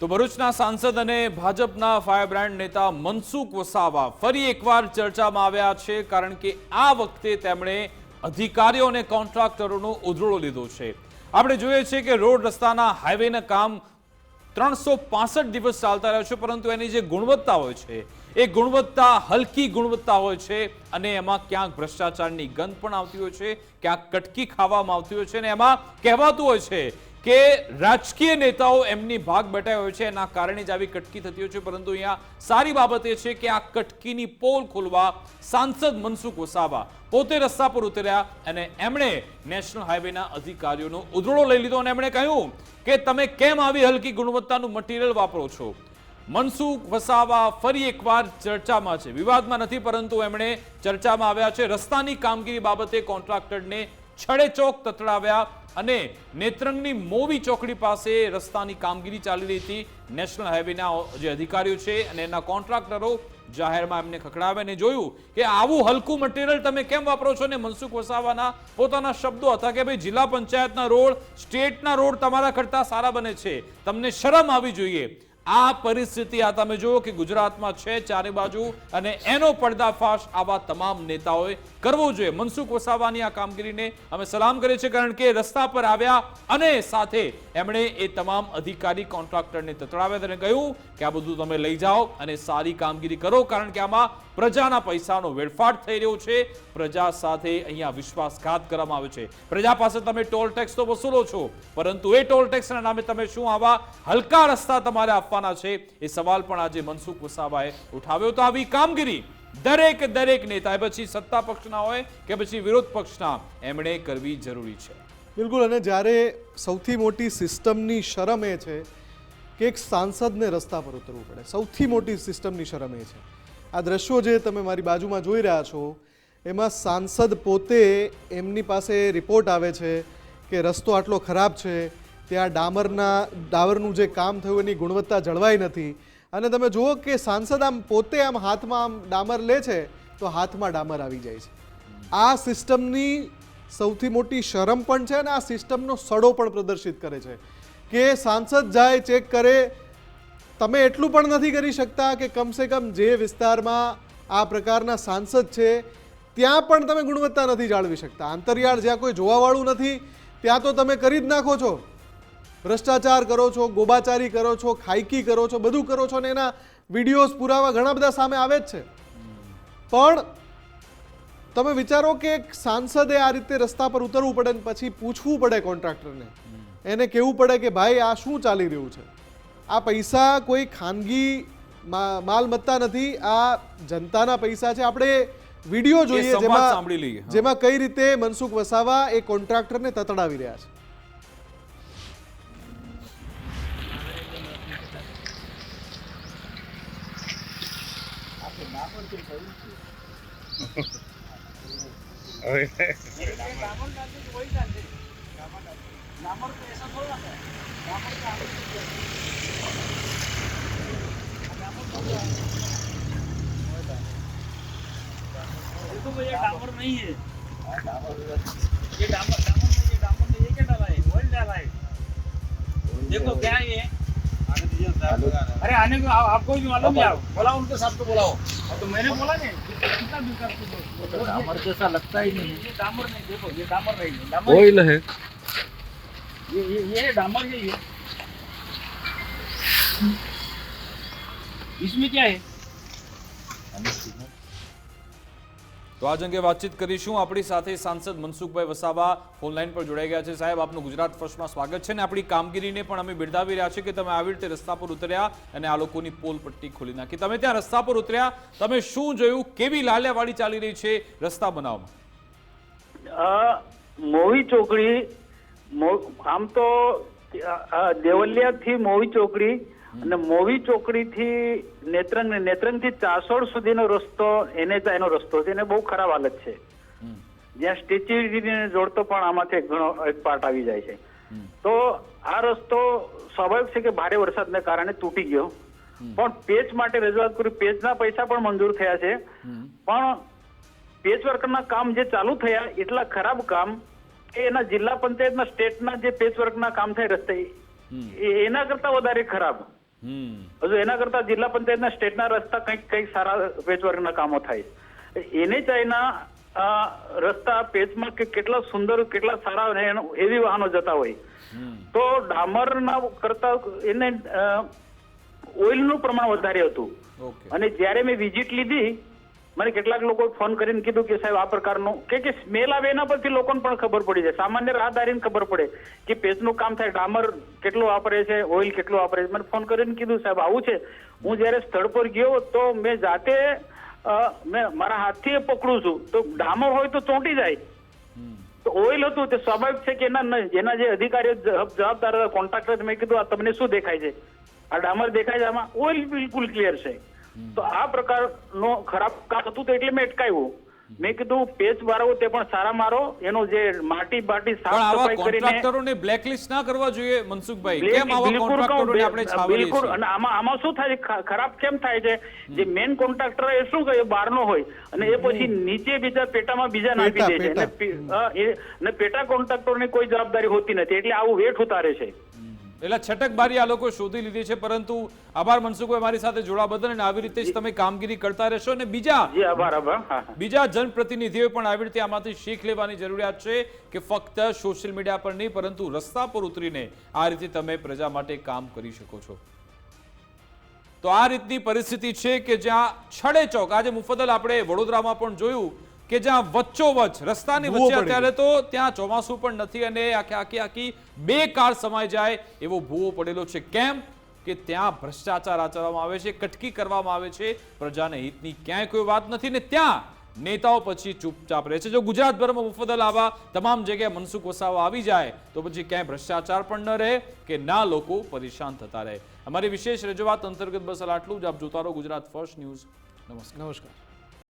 તો ભરૂચના સાંસદ અને ભાજપના ફાયરબ્રાન્ડ નેતા મનસુખ વસાવા ફરી એકવાર ચર્ચામાં આવ્યા છે, કારણ કે આ વખતે તેમણે અધિકારીઓ અને કોન્ટ્રાક્ટરોનો ઉધળો લીધો છે. આપણે જોઈએ છીએ કે રોડ રસ્તાના હાઈવેના કામ ત્રણસો દિવસ ચાલતા રહ્યો છે, પરંતુ એની જે ગુણવત્તા હોય છે, એ ગુણવત્તા, હલકી ગુણવત્તા હોય છે અને એમાં ક્યાંક ભ્રષ્ટાચારની ગંધ પણ આવતી હોય છે, ક્યાંક કટકી ખાવામાં આવતી હોય છે અને એમાં કહેવાતું હોય છે કે રાજકીય નેતાઓ એમની ભાગ બેઠા હોય છે, એના કારણે જ આવી કટકી થતી હોય છે, પરંતુ અહીંયા સારી બાબત એ છે કે આ કટકીની પોલ ખોલવા સાંસદ મનસુખ વસાવા પોતે રસ્તા પર ઉતર્યા અને એમણે નેશનલ હાઈવેના અધિકારીઓનો ઉધડો લઈ લીધો અને એમણે કહ્યું કે તમે કેમ આવી હલકી ગુણવત્તાનું મટીરિયલ વાપરો છો? મનસુખ વસાવા ફરી એકવાર ચર્ચામાં છે. વિવાદમાં નથી, પરંતુ એમણે ચર્ચામાં આવ્યા છે. રસ્તાની કામગીરી બાબતે કોન્ટ્રાક્ટરને છડે ચોક તતડાવ્યા અને નેત્રંગની મોવી ચોકડી પાસે રસ્તાની કામગીરી ચાલી રહી હતી. નેશનલ હાઈવેના જે અધિકારીઓ છે અને એના કોન્ટ્રાક્ટરો જાહેરમાં એમને ખખડાવ્યા અને જોયું કે આવું હલકું મટીરિયલ તમે કેમ વાપરો છો? ને મનસુખ વસાવાના પોતાના શબ્દો હતા કે ભાઈ, જિલ્લા પંચાયતના રોડ, સ્ટેટના રોડ તમારા કરતા સારા બને છે. તમને શરમ આવી જોઈએ. આ પરિસ્થિતિ આ તમે જુઓ કે ગુજરાતમાં છે ચારે બાજુ અને એનો પડદાફાશ આવા તમામ નેતાઓએ કરવો જોઈએ. મનસુખ વસાવાની આ કામગીરીને અમે સલામ કરીએ છીએ કારણ કે રસ્તા પર આવ્યા અને સાથે એમણે એ તમામ અધિકારી, કોન્ટ્રાક્ટરને તતડાવ્યા અને કહ્યું કે આ બધું તમે લઈ જાઓ અને સારી કામગીરી કરો કારણ કે આમાં પ્રજાના પૈસાનો વેડફાટ થઈ રહ્યો છે. પ્રજા સાથે અહીંયા વિશ્વાસઘાત કરવામાં આવે છે. પ્રજા પાસે તમે ટોલ ટેક્સ તો વસૂલો છો, પરંતુ એ ટોલ ટેક્સના નામે તમે શું આવા હલકા રસ્તા તમારે આપવાના છે એ સવાલ પણ આજે મનસુખ વસાવાએ ઉઠાવ્યો. તો આવી કામગીરી દરેક દરેક નેતા પછી સત્તા પક્ષના હોય કે પછી વિરોધ પક્ષના, એમણે કરવી જરૂરી છે. બિલકુલ, અને જ્યારે સૌથી મોટી સિસ્ટમની શરમ એ છે કે એક સાંસદને રસ્તા પર ઉતરવું પડે. સૌથી મોટી સિસ્ટમની શરમ એ છે. આ દ્રશ્યો જે તમે મારી બાજુમાં જોઈ રહ્યા છો, એમાં સાંસદ પોતે એમની પાસે રિપોર્ટ આવે છે કે રસ્તો આટલો ખરાબ છે ત્યાં ડામરના, ડામરનું જે કામ થયું એની ગુણવત્તા જળવાઈ નથી. અને તમે જુઓ કે સાંસદ આમ પોતે આમ હાથમાં આમ ડામર લે છે, તો હાથમાં ડામર આવી જાય છે. આ સિસ્ટમની સૌથી મોટી શરમ પણ છે અને આ સિસ્ટમનો સડો પણ પ્રદર્શિત કરે છે. કે સાંસદ જાય, ચેક કરે, તમે એટલું પણ નથી કરી શકતા કે કમસે કમ જે વિસ્તારમાં આ પ્રકારના સાંસદ છે, ત્યાં પણ તમે ગુણવત્તા નથી જાળવી શકતા. આંતરિયાળ જ્યાં કોઈ જોવાવાળું નથી, ત્યાં તો તમે કરી જ નાખો છો. ભ્રષ્ટાચાર કરો છો ગોબાચારી કરો છો ખાઈકી કરો છો બધું કરો છો ને એના વિડીયોઝ પુરાવા ઘણા બધા સામે આવે જ છે. પણ તમે વિચારો કે એક સાંસદે આ રીતે રસ્તા પર ઉતરવું પડે ને પછી પૂછવું પડે કોન્ટ્રાક્ટરને. એને કહેવું પડે કે ભાઈ આ શું ચાલી રહ્યું છે? આ પૈસા કોઈ ખાનગી માલમત્તા નથી આ જનતાના પૈસા છે. આપણે વીડિયો જોઈએ જેમાં. જેમાં કઈ રીતે મનસુખ વસાવા એ કોન્ટ્રાક્ટરને તતડાવી રહ્યા છે. देखो भैया डामर नहीं है ये डामर डामर नहीं ये डामर नहीं ये क्या डाला है ऑयल डाला है देखो क्या है ये अरे आने को आप- आपको भी मालूम है आप। बोला उनके साथ को बुलाओ तो मैंने बोला नहीं। कितना बेकार हो। डामर जैसा लगता ही नहीं ये डामर नहीं देखो ये डामर नहीं है। डामर ऑयल है ये ये ये डामर है ये। इसमें क्या है। તો આજ અંગે વાતચીત કરીશું. આપણી સાથે સાંસદ મનસુખભાઈ વસાવા ફોનલાઈન પર જોડાઈ ગયા છે. સાહેબ, આપનું ગુજરાત ફર્સ્ટમાં સ્વાગત છે ને આપણી કામગીરીને પણ અમે બિરદાવી રહ્યા છીએ કે તમે આવી રીતે રસ્તા પર ઉતર્યા અને આ લોકોની પોલ પટ્ટી ખોલી નાખી. તમે ત્યાં રસ્તા પર ઉતર્યા. તમે શું જોયું? કેવી લાલિયાવાડી ચાલી રહી છે રસ્તા બનાવવામાં? મોવી ચોકડી આમ તો દેવલિયા થી મોવી ચોકડી અને મોવી ચોકડી થી નેત્રંગ ને નેત્રંગથી ચાસોડ સુધીનો રસ્તો એને એનો રસ્તો છે. એને બહુ ખરાબ હાલત છે. જ્યાં સ્ટેચ્યુને જોડતો પણ આમાંથી એક ઘણો એક પાર્ટ આવી જાય છે. તો આ રસ્તો સ્વાભાવિક છે કે ભારે વરસાદને કારણે તૂટી ગયો. પણ પેચ માટે રજૂઆત કરી પેચના પૈસા પણ મંજૂર થયા છે. પણ પેચ વર્કના કામ જે ચાલુ થયા એટલા ખરાબ કામ કે એના જિલ્લા પંચાયતના સ્ટેટના જે પેચ વર્કના કામ થાય રસ્તે એ- એના કરતા વધારે ખરાબ. હજુ એના કરતા જિલ્લા પંચાયતના સ્ટેટના રસ્તા કંઈક કંઈક સારા પેચવર્કના કામો થાય. એને ચાઇના રસ્તા પેચમાં કે કેટલા સુંદર કેટલા સારા એવી વાહનો જતા હોય. તો ડામરના કરતા એને ઓઇલનું પ્રમાણ વધારે હતું. અને જ્યારે મેં વિઝિટ લીધી મને કેટલાક લોકો ફોન કરીને કીધું કે સાહેબ, આ પ્રકારનું કે કે સ્મેલ આવે એના પરથી લોકોને પણ ખબર પડી જાય. સામાન્ય રાહદારીને ખબર પડે કે પેજનું કામ થાય, ડામર કેટલું વાપરે છે, ઓઇલ કેટલું વાપરે છે. મને ફોન કરીને કીધું, સાહેબ, આવું છે. હું જ્યારે સ્થળ પર ગયો તો મેં જાતે મેં મારા હાથથી પકડું છું. તો ડામર હોય તો ચોંટી જાય. તો ઓઇલ હતું તે સ્વાભાવિક છે કે એના એના જે અધિકારીઓ જવાબદાર કોન્ટ્રાક્ટર મેં કીધું, આ તમને શું દેખાય છે? આ ડામર દેખાય છે? આમાં ઓઇલ બિલકુલ ક્લિયર છે. તો આ પ્રકારનો ખરાબ કામ હતું તો એટલે મેં અટકાવ્યું. મેં કીધું પેચ મારો તે પણ સારા મારો. એનો જે માટી બાટી સાફ સફાઈ કરીને કોન્ટ્રાક્ટરોને બ્લેકલિસ્ટ ના કરવા જોઈએ મનસુખભાઈ. કેમ આવા બિલકુલ કોન્ટ્રાક્ટરોને આપણે છાવરીએ બિલકુલ અને આમાં આમાં શું થાય છે? ખરાબ કેમ થાય છે? જે મેઇન કોન્ટ્રાક્ટર એ શું કહે? બહારનો હોય. અને એ પછી નીચે બીજા પેટામાં બીજા નાખી દે છે. અને પેટા કોન્ટ્રાક્ટરની કોઈ જવાબદારી હોતી નથી. એટલે આવું વેઠ ઉતારે છે. એટલે છટકબારી આ લોકો શોધી લીધી છે પરંતુ આભાર મનસુખભાઈ મારી સાથે જોડા બદલ અને આવી રીતે જ તમે કામગીરી કરતા રહેશો અને બીજા બીજા જનપ્રતિનિધિઓએ પણ આવી રીતે આમાંથી શીખ લેવાની જરૂરિયાત છે કે ફક્ત સોશિયલ મીડિયા પર નહીં પરંતુ રસ્તા પર ઉતરીને આ રીતે તમે પ્રજા માટે કામ કરી શકો છો. તો આ રીતની પરિસ્થિતિ છે કે જ્યાં છડે ચોક આજે મુફદલ આપણે વડોદરામાં પણ જોયું કે જ્યાં વચ્ચોવચ્ચ રસ્તાની વચ્ચે અત્યારે તો ત્યાં ચોમાસું પણ નથી અને આખી આખી આખી બે કાર સમાઈ જાય એવો ભૂવો પડેલો છે. કેમ? કે ત્યાં ભ્રષ્ટાચાર આચરવામાં આવે છે કટકી કરવામાં આવે છે. પ્રજાને હિતની ક્યાંય કોઈ વાત નથી ને ત્યાં નેતાઓ પછી ચૂપચાપ રહે છે. જો ગુજરાતભરમાં મુફદલ આવા તમામ જગ્યાએ મનસુખ વસાવા આવી જાય તો પછી ક્યાંય ભ્રષ્ટાચાર પણ ન રહે કે ના લોકો પરેશાન થતા રહે. અમારી વિશેષ રજૂઆત અંતર્ગત બસ આટલું જ. આપ જોતા રહો ગુજરાત ફર્સ્ટ ન્યૂઝ. નમસ્કાર. નમસ્કાર.